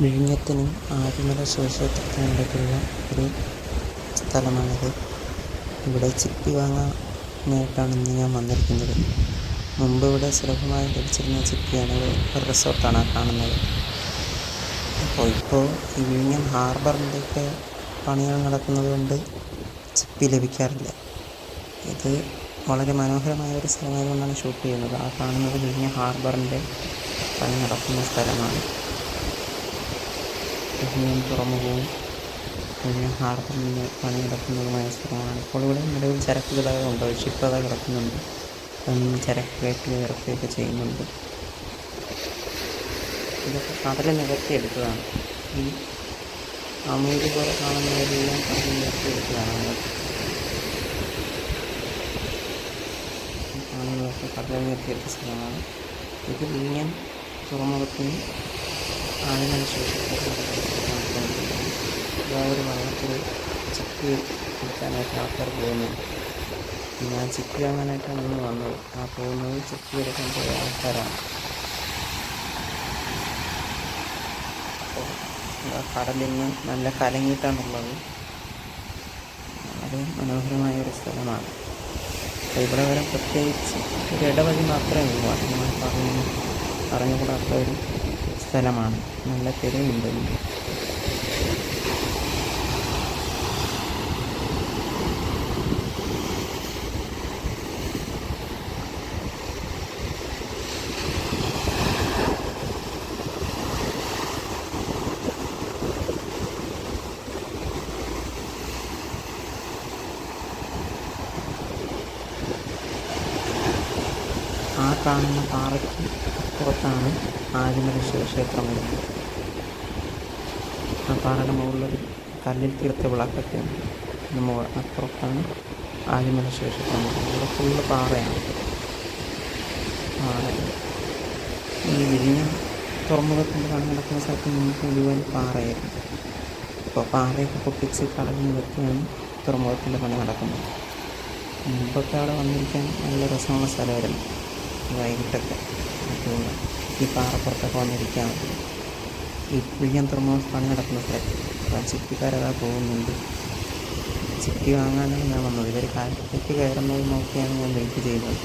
വിഴിഞ്ഞത്തിനും ആദിമല ശിവക്ഷേത്രത്തിനും ഇടയ്ക്കുള്ള ഒരു സ്ഥലമാണിത്. ഇവിടെ ചിപ്പി വാങ്ങാനായിട്ടാണ് ഞാൻ വന്നിരിക്കുന്നത്. മുമ്പ് ഇവിടെ സുലഭമായി ലഭിച്ചിരുന്ന ചിപ്പിയാണ് ഒരു റിസോർട്ടാണ് കാണുന്നത്. അപ്പോൾ ഇപ്പോൾ ഈ വിഴിഞ്ഞം ഹാർബറിന്റെയൊക്കെ പണികൾ നടക്കുന്നത് കൊണ്ട് ചിപ്പി ലഭിക്കാറില്ല. ഇത് വളരെ മനോഹരമായ ഒരു സ്ഥലമായതുകൊണ്ടാണ് ഷൂട്ട് ചെയ്യുന്നത്. ആ കാണുന്നത് വിഴിഞ്ഞം ഹാർബറിന്റെ പണി നടക്കുന്ന സ്ഥലമാണ്. വിഴിഞ്ഞം തുറമുഖവും വിഴിഞ്ഞം നിന്ന് പണി നടക്കുന്നതുമായ സ്ഥലമാണ്. ഇപ്പോൾ ഇവിടെ നിലവിൽ ചരക്ക് ഗതാഗതം ഉണ്ട് ഷിപ്പ് അതാ കിടക്കുന്നുണ്ട്. ചരക്ക് കയറ്റി ഇറക്കുകയൊക്കെ ചെയ്യുന്നുണ്ട്. ഇതൊക്കെ കടൽ നികത്തിയെടുത്തതാണ് ഈ അമൂൽ പോലെ കാണുന്നവരെല്ലാം കടൽ നികത്തിയെടുത്തതാണ് കാണുന്നതൊക്കെ കടൽ നികത്തിയെടുത്ത സ്ഥലമാണ്. ഇത് വിഴിഞ്ഞം തുറമുഖത്തിന് ശേഷം ഒരു വള്ളത്തിൽ ചിക്ക് എടുക്കാനായിട്ട് ആൾക്കാർ പോകുന്നുണ്ട് ഞാൻ ചിക്ക് വാങ്ങാനായിട്ടാണ് ഇന്ന് വന്നത്. ആ പോകുന്നത് ചിക്ക് എടുക്കാൻ പോയ ആൾക്കാരാണ്. കടലിന്ന് നല്ല കലങ്ങിയിട്ടാണുള്ളത്. വളരെ മനോഹരമായ ഒരു സ്ഥലമാണ്. അപ്പോൾ ഇവിടെ വരെ പ്രത്യേകിച്ച് ഒരു ഇടവഴി മാത്രമേ ഉള്ളൂ. അത് നമ്മൾ പറഞ്ഞു പറഞ്ഞുകൂടാത്ത ഒരു സ്ഥലമാണ്. നല്ല തിരയുണ്ട്. ആ കാണുന്ന പാറയ്ക്ക് പുറത്താണ് ആദിമല ശിവക്ഷേത്രം വരുന്നത് ആ പാറയുടെ മുകളിലൊരു കല്ലിൽ തീർത്ത വിളക്കൊക്കെ നമ്മൾ അതിന് മുകൾ അപ്പുറത്താണ് ശിവക്ഷേത്രം വരുന്നത് ഇവിടെ ഫുള്ള് പാറയാണ്. പാറ ഈ വിരിഞ്ഞ തുറമുഖത്തിന്റെ പണി നടക്കുന്ന സ്ഥലത്ത് നമുക്ക് മുഴുവൻ പാറയായിരുന്നു. അപ്പോൾ പാറയൊക്കെ പൊട്ടിച്ച് കളഞ്ഞ് നിർത്തിയാണ് തുറമുഖത്തിന്റെ പണി നടക്കുന്നത് മുമ്പൊക്കെ അവിടെ വന്നിരിക്കാൻ നല്ല രസമുള്ള സ്ഥലമായിരുന്നു. വൈകിട്ടൊക്കെ. അതുകൊണ്ട് ഈ പാറപ്പുറത്തൊക്കെ വന്നിരിക്കാൻ ഈ പുളിയം തുറമുഖം പണി നടക്കുന്ന സ്ഥലത്ത് അപ്പം ചിപ്പിക്കാരതാ പോകുന്നുണ്ട്. ചിപ്പി വാങ്ങാനാണ് ഞാൻ വന്നത്. ഇവർ കാലത്തേക്ക് കയറുന്നത് നോക്കിയാണ് ഞാൻ വെയിറ്റ് ചെയ്യുന്നത്.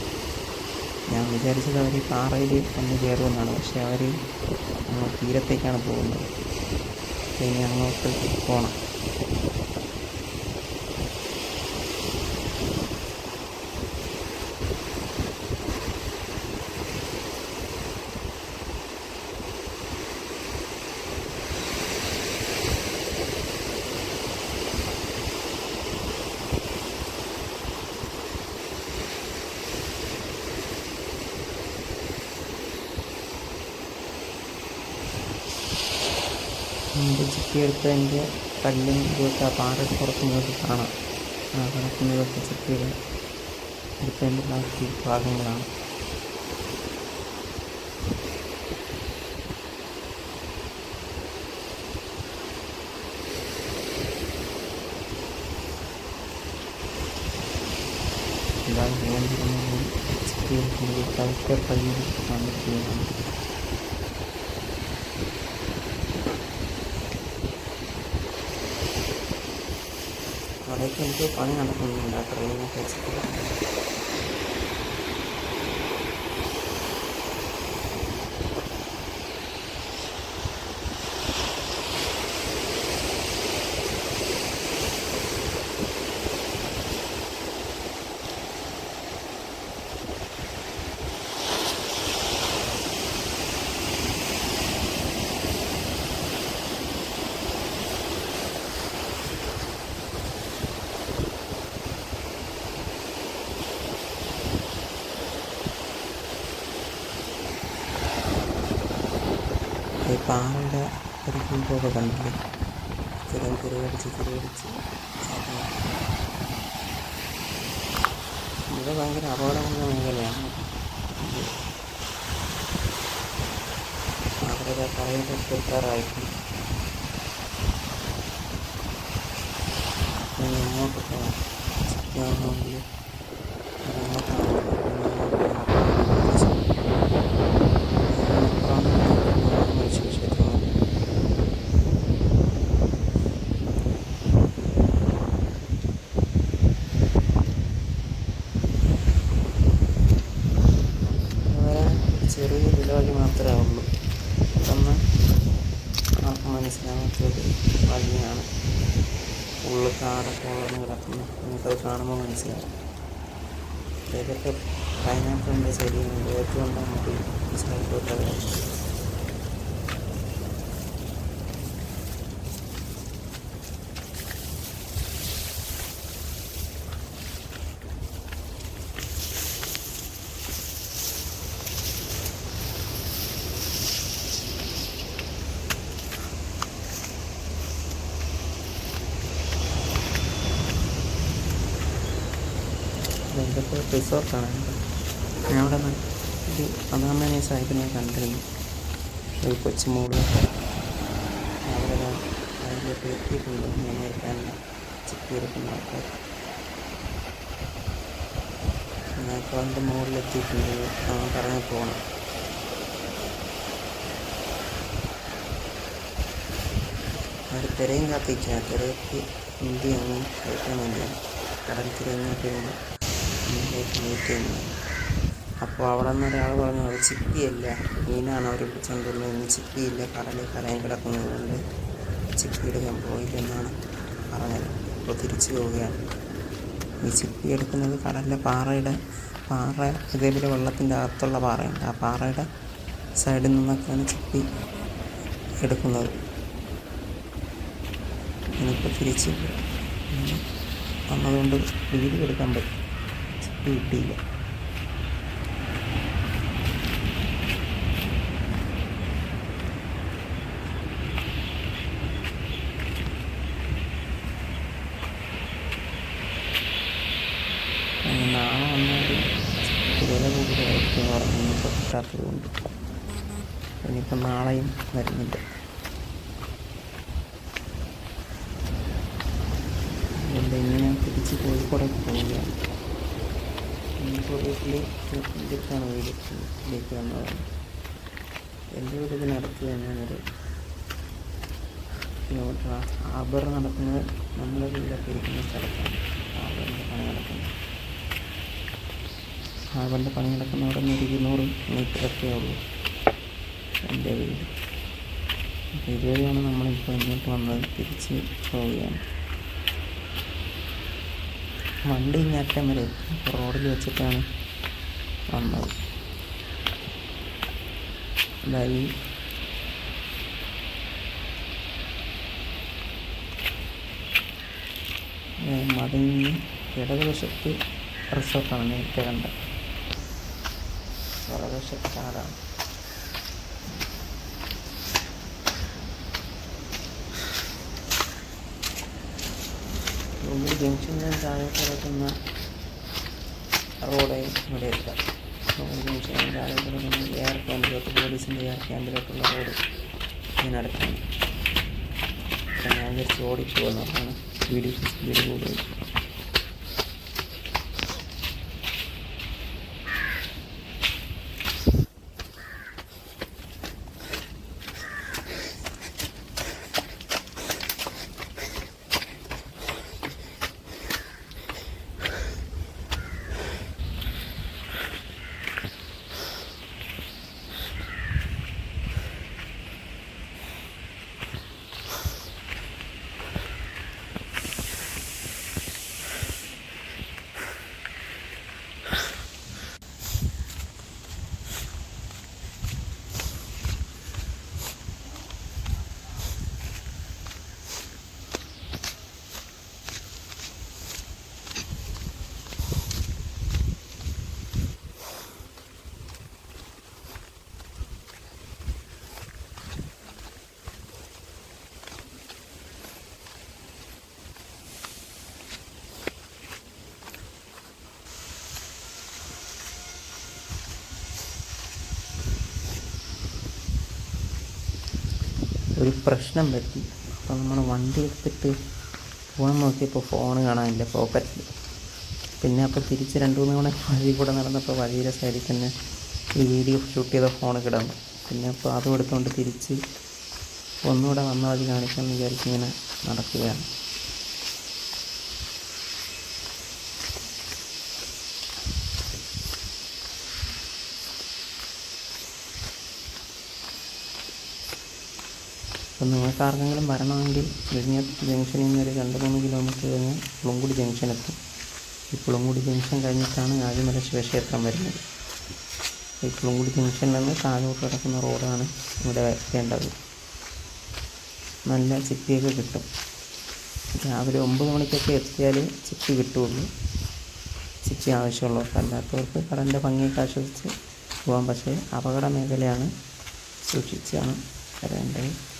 ഞാൻ വിചാരിച്ചത് അവർ ഈ പാറയിൽ വന്ന് കയറുമെന്നാണ്. പക്ഷേ അവർ തീരത്തേക്കാണ് പോകുന്നത്. ഇനി അങ്ങോട്ട് പോകണം മുമ്പ് ചിപ്പിയെടുത്തതിന്റെ കല്ലും ഇതൊക്കെ ആ പാറയുടെ പുറത്ത് നിങ്ങൾക്ക് കാണാം ആ കിടക്കുന്നതൊക്കെ ചിപ്പിയുടെ എടുത്തതിന്റെ ബാക്കി ഭാഗങ്ങളാണ് ഇതാണ് ചിപ്പിയെടുക്കുന്നത് കൽക്കർ പള്ളിയിൽ കാണിക്കുകയാണ് അവിടേക്ക് എനിക്ക് പണി നടക്കുന്നുണ്ട് ആ പാറയുടെ പരിക്കുമ്പോഴൊക്കെ കണ്ടില്ലേ? ചെറിയ തിരയടിച്ച് തിരയടിച്ച് ഇവിടെ ഭയങ്കര അപകടമുള്ള മേഖലയാണ് അവരുടെ തീർക്കാറായിരിക്കും ഇനി അങ്ങോട്ട് പോകാം. ചിക്കണമെങ്കിൽ മനസ്സിലാവാത്തൊരു ഭംഗിയാണ് ഉള്ളിൽ കാടൊക്കെ വളർന്ന് കിടക്കുന്നു നിങ്ങൾക്കത് കാണുമ്പോൾ മനസ്സിലാവും. ഇതൊക്കെ പൈനാപ്പിളിന്റെ ശരിയാണ് ഏറ്റവും നമുക്ക് ഇതൊക്കെ റിസോർട്ടാണ്. ഞാൻ അവിടെ ഒരു അതാമനെ സാഹിബിനെ കണ്ടിരുന്നു. ഒരു കൊച്ചുമോളൊക്കെ അവിടെ ഞാൻ അതിലോട്ട് എത്തിയിട്ടുണ്ട്. നേരിട്ടാണ് ചിക്കി എടുക്കുന്ന ആൾക്കാർ ഞാനിപ്പോൾ അതിന്റെ മുകളിലെത്തിയിട്ടുണ്ട് അവൻ കറങ്ങി പോകണം അവർ തിരയും കാത്തിരിക്കുക തിരയ്ക്ക് ഇന്ത്യ ഒന്നും കേൾക്കാൻ വേണ്ടിയാണ്. കടൽ തിരഞ്ഞിട്ട് വരുമ്പോൾ ചെയ്യുന്നത് അപ്പോൾ അവിടെ നിന്ന് ഒരാൾ പറഞ്ഞു അത് ചിപ്പിയല്ല. മീനാണ് അവർ പിടിച്ചുകൊണ്ടുവന്നത് ഇന്ന് ചിപ്പിയില്ല. കടലിൽ കരയിൽ കിടക്കുന്നതുകൊണ്ട് ചിപ്പിയുടെ ഞാൻ പോയില്ലെന്നാണ് പറഞ്ഞത്. അപ്പോൾ തിരിച്ചു പോവുകയാണ്. ഈ ചിപ്പി എടുക്കുന്നത് കടലിലെ പാറയുടെ പാറ ഇതേപോലെ വെള്ളത്തിന്റെ അകത്തുള്ള പാറയുണ്ട്. ആ പാറയുടെ സൈഡിൽ നിന്നൊക്കെയാണ് ചിപ്പി എടുക്കുന്നത്. ഇനിയിപ്പോൾ തിരിച്ച് വന്നതുകൊണ്ട് വീട് കൊടുക്കാൻ പറ്റും. ഇനി നാളെ വന്നാൽ വില കൂടുതലായിരിക്കും പറഞ്ഞു ഇന്നിപ്പോൾ കിട്ടാത്തത് കൊണ്ട്. ഇനിയിപ്പോൾ നാളെയും വരുന്നില്ല എന്താ ഇന്ന് തിരിച്ച് കോഴിക്കോടേക്ക് പോവുകയാണ്. ഇതിലേക്കാണ് വീട് വീട്ടിലേക്ക് വന്നതാണ് എന്റെ വീട് ഇതിനടുത്ത് തന്നെയാണൊരു കിലോമീറ്റർ ഹാർബർ നടക്കുന്നത്. നമ്മുടെ വീടൊക്കെ ഇരിക്കുന്ന സ്ഥലത്താണ് ഹാർബറിന്റെ പണി നടക്കുന്നത് ഹാർബറിന്റെ പണി നടക്കുന്ന അവിടെ നിന്ന് ഒരു ഇരുന്നൂറ് മീറ്ററൊക്കെ ഉള്ളൂ എന്റെ വീട് ഇതുവരെയാണ് നമ്മളിപ്പോൾ ഇങ്ങോട്ട് വന്നത് തിരിച്ച് പോവുകയാണ് വണ്ടി ഇങ്ങേറ്റം വരെ റോഡിൽ വെച്ചിട്ടാണ് വന്നത്. അതായത് മതിന് ഇടതുവശത്ത് റിസോർട്ടാണ് നേരത്തെ കണ്ട വലതുവശത്ത് കാടാണ് റൂമിൽ ജംഗ്ഷനിൽ താഴെ കിടക്കുന്ന റോഡ് ഇവിടെ എത്താം ജംഗ്ഷനിൽ താഴെ കിടക്കുന്ന എയർ ക്യാമ്പിലോട്ട് പോലീസിന്റെ എയർ ക്യാമ്പിലോട്ടുള്ള റോഡ് ഞാൻ അപ്പം ഞാൻ ജസ്റ്റ് ഓടിപ്പോകുന്നതാണ് വീഡിയോ സ്പീഡ് കൂടുതൽ ഒരു പ്രശ്നം പറ്റി അപ്പോൾ നമ്മൾ വണ്ടി എടുത്തിട്ട് ഫോൺ നോക്കിയപ്പോൾ ഫോൺ കാണാനില്ല പോക്കറ്റിൽ പിന്നെ അപ്പോൾ തിരിച്ച് രണ്ട് മൂന്ന് തവണ വഴി കൂടെ നടന്നപ്പോൾ വഴിയുടെ സൈഡിൽ തന്നെ ഈ വീഡിയോ ഷൂട്ട് ചെയ്ത ഫോൺ കിടന്നു. പിന്നെ അപ്പോൾ അതും എടുത്തുകൊണ്ട് തിരിച്ച് ഒന്നുകൂടെ വന്ന വഴി കാണിക്കാമെന്ന് വിചാരിച്ച് ഇങ്ങനെ നടക്കുകയാണ്. അപ്പം നിങ്ങൾക്ക് ആർക്കെങ്കിലും വരണമെങ്കിൽ വിഴിഞ്ഞ ജംഗ്ഷനിൽ നിന്ന് ഒരു രണ്ട് മൂന്ന് കിലോമീറ്റർ കഴിഞ്ഞ് പുളുങ്കുടി ജംഗ്ഷൻ എത്തും. ഈ പുളുങ്കുടി ജംഗ്ഷൻ കഴിഞ്ഞിട്ടാണ് ആദ്യമല ശിവക്ഷേത്രം വരുന്നത്. ഈ പുളുങ്കുടി ജംഗ്ഷനിൽ നിന്ന് താഴോട്ട് കിടക്കുന്ന റോഡാണ് ഇവിടെ വേണ്ടത്. നല്ല ചിപ്പിയൊക്കെ കിട്ടും. രാവിലെ ഒമ്പത് മണിക്കൊക്കെ എത്തിയാൽ ചിപ്പി കിട്ടുള്ളൂ ചിപ്പി ആവശ്യമുള്ളവർക്ക് അല്ലാത്തവർക്ക് കടലിന്റെ ഭംഗിയൊക്കെ ആസ്വദിച്ച് പോകാം. പക്ഷേ അപകട മേഖലയാണ് സൂക്ഷിച്ചാണ് വരേണ്ടത്.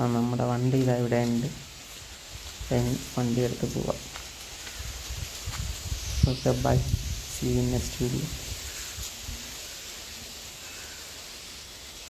ആ നമ്മുടെ വണ്ടി ഇതാ ഇവിടെ ഉണ്ട് വണ്ടി എടുത്ത് പോവാം. Okay bye see next video